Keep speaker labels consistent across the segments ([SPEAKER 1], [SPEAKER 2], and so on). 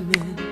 [SPEAKER 1] llame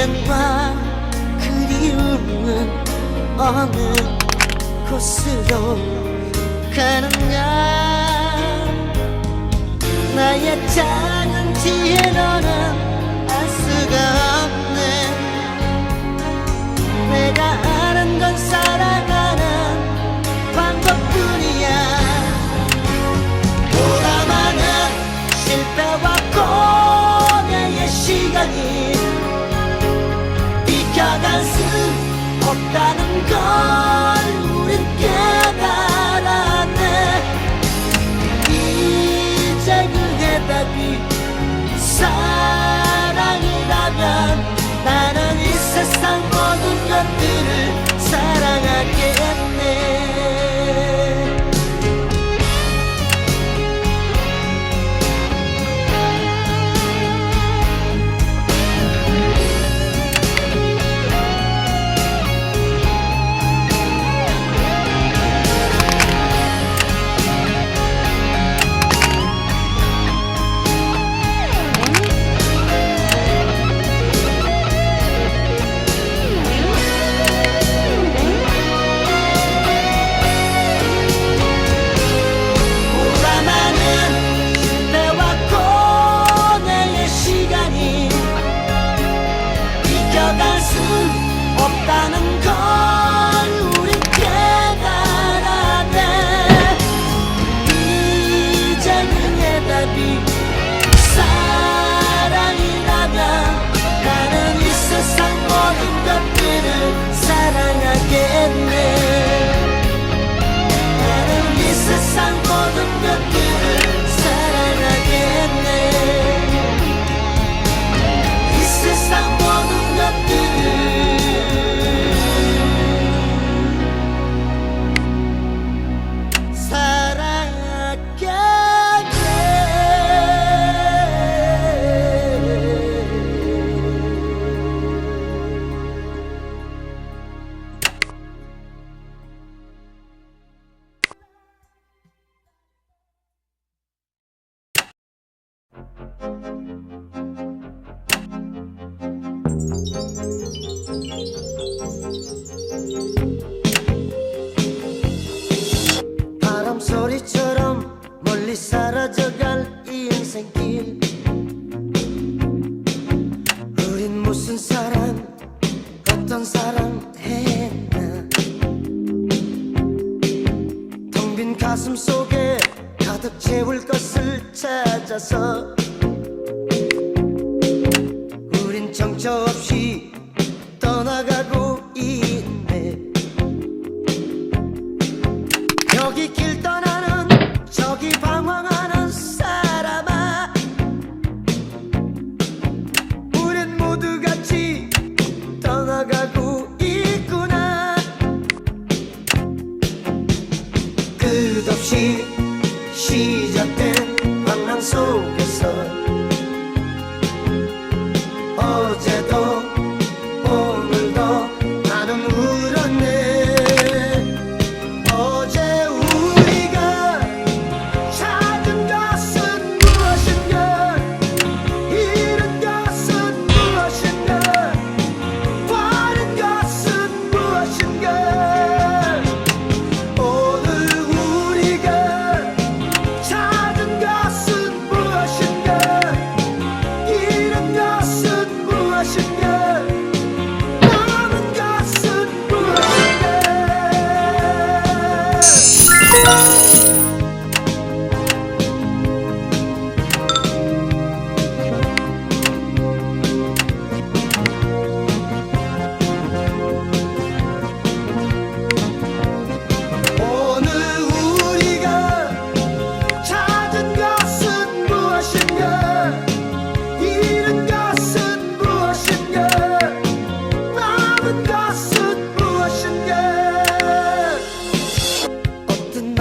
[SPEAKER 1] 기대와 그리움은 어느 곳으로 가는가? 나의 작은 지혜 너는 알 수가 없네. 내가 찾아간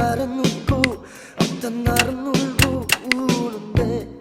[SPEAKER 1] 날은 웃고 어떤 날은 울고 우는데.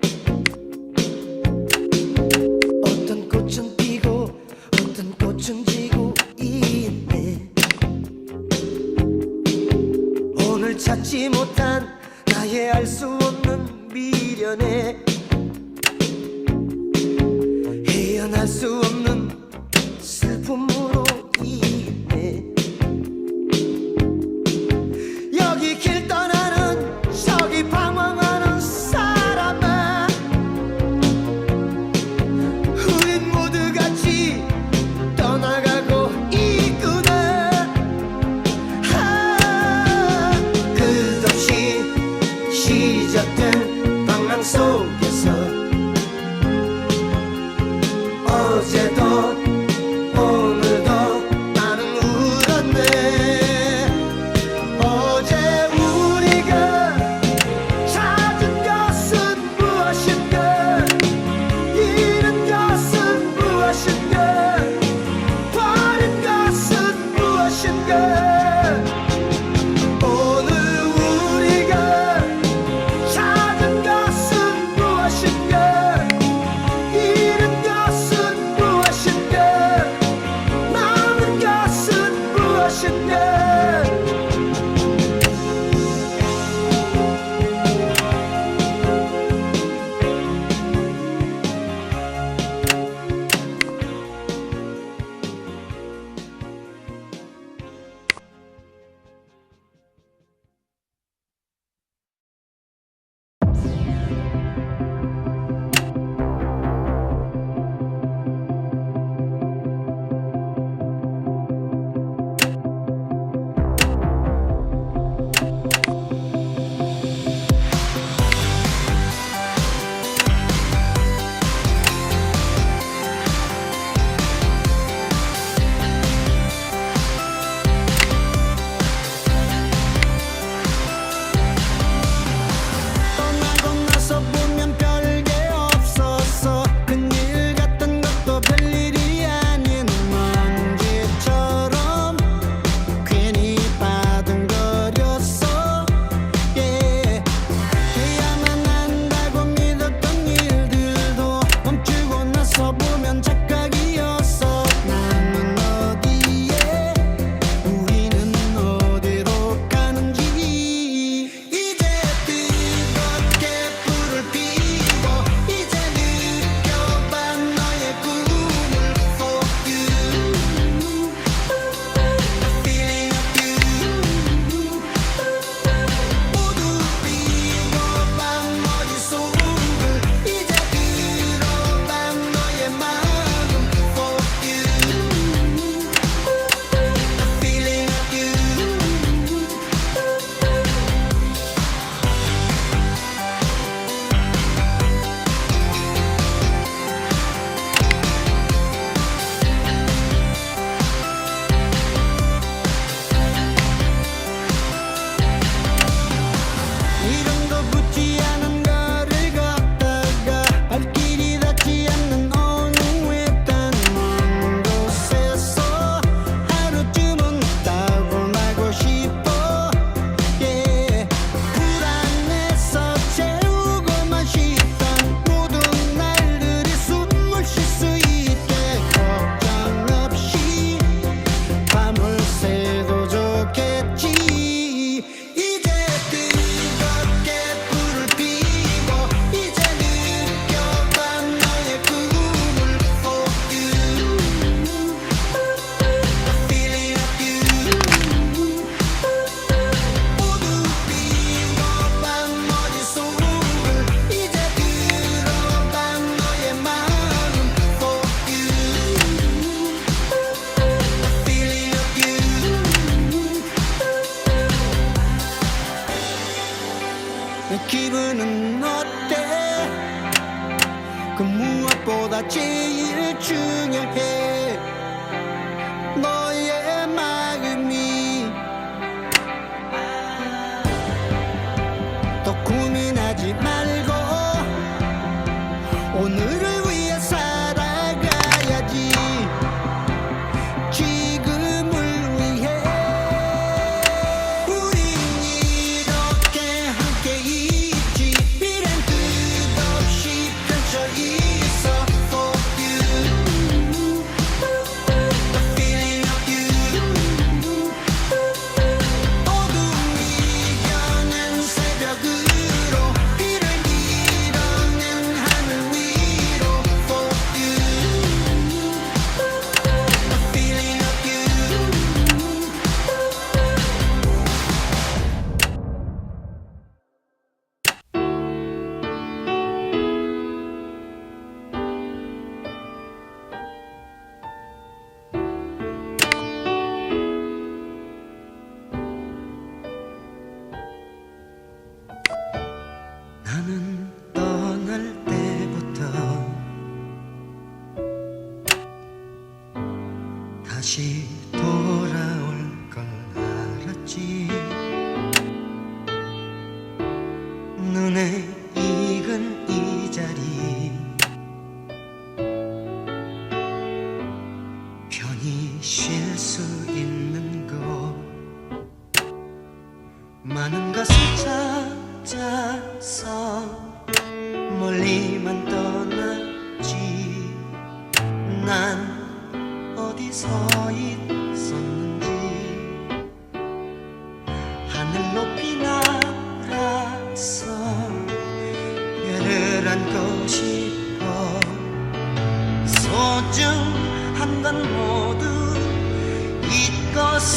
[SPEAKER 1] 눈에 익은 이 자리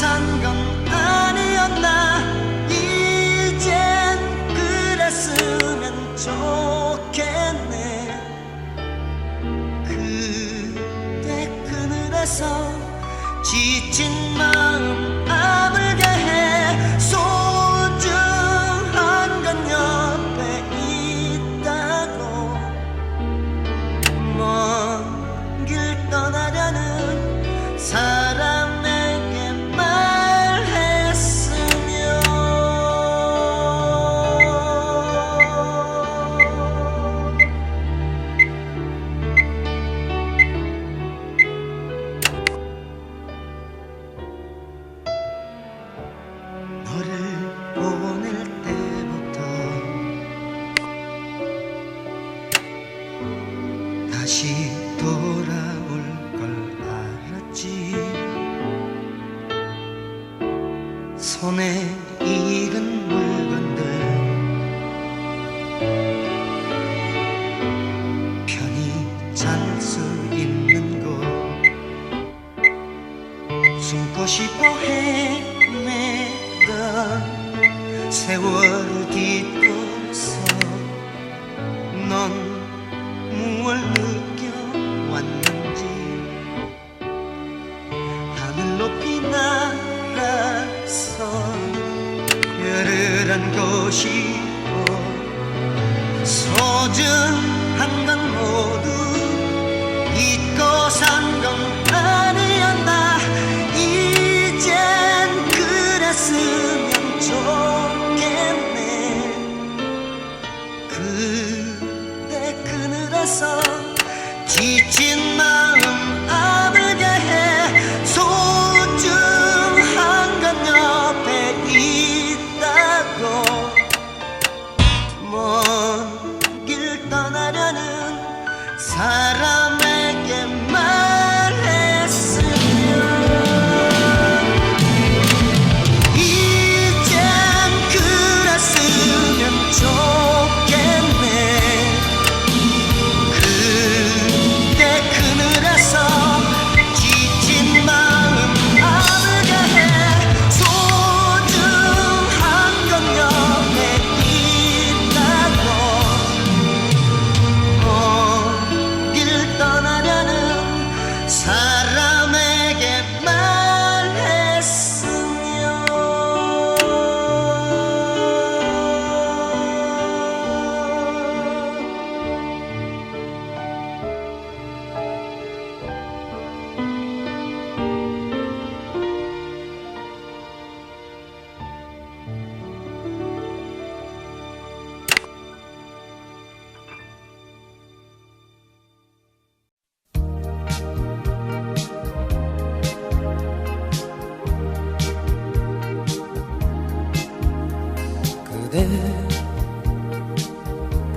[SPEAKER 1] 산건 아니었나? 이젠 그랬으면 좋겠네. 그대 그늘에서 지친 마음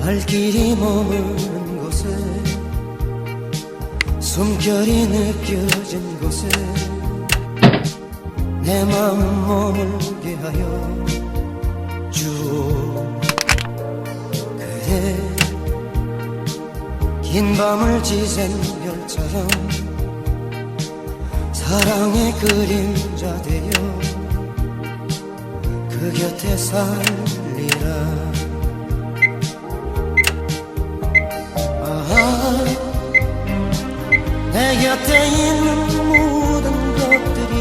[SPEAKER 1] 발길이 머무는 곳에 숨결이 느껴진 곳에 내 마음 머물게 하여 주오 그대 긴 밤을 지샌 별처럼 사랑의 그림자 되어 그 곁에 살 내 곁에 있는 모든 것들이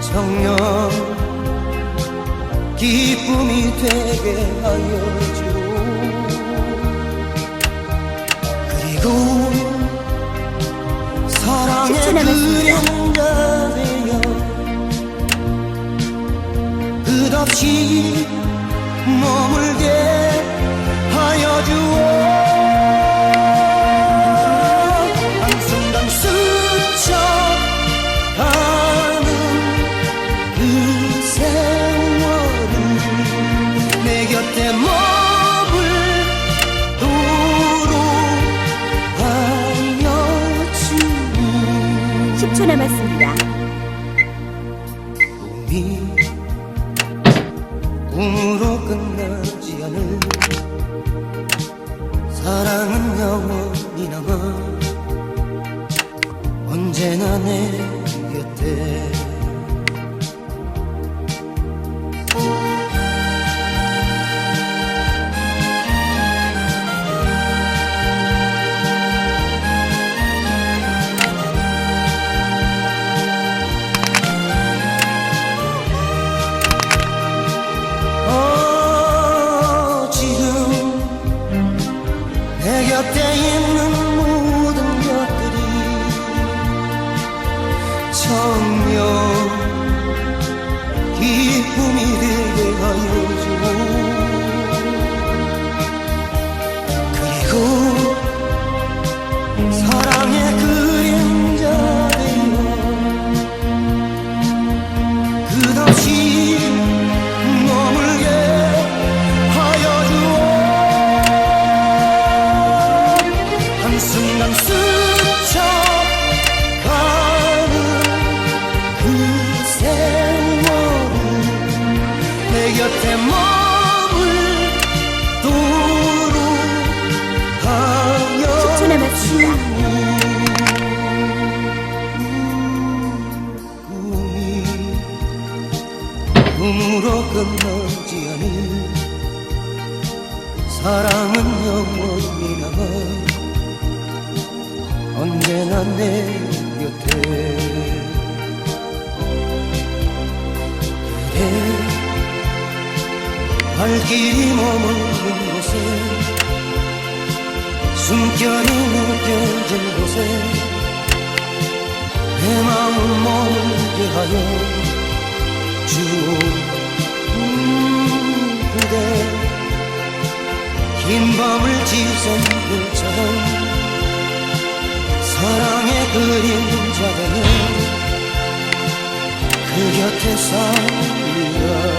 [SPEAKER 1] 정녕 기쁨이 되게 하여 주고 그리고 사랑의 그림자 되어 끝없이 머물게 하여 주오
[SPEAKER 2] 10초 남았습니다.
[SPEAKER 1] 꿈이 꿈으로 끝나지 않을 사랑은 영원히 남아 언제나 내 곁에 곁에 머물도록 하여
[SPEAKER 2] 10초 남았습니다.
[SPEAKER 1] 꿈이 꿈으로 끝나지 않은 사랑은 영원히 남아 언제나 내 발길이 머무는 곳에 숨결이 느껴진 곳에 내 마음 머물게 하여 음, 그대 긴 밤을 지샌 별처럼 사랑의 그림자가 그 곁에 살고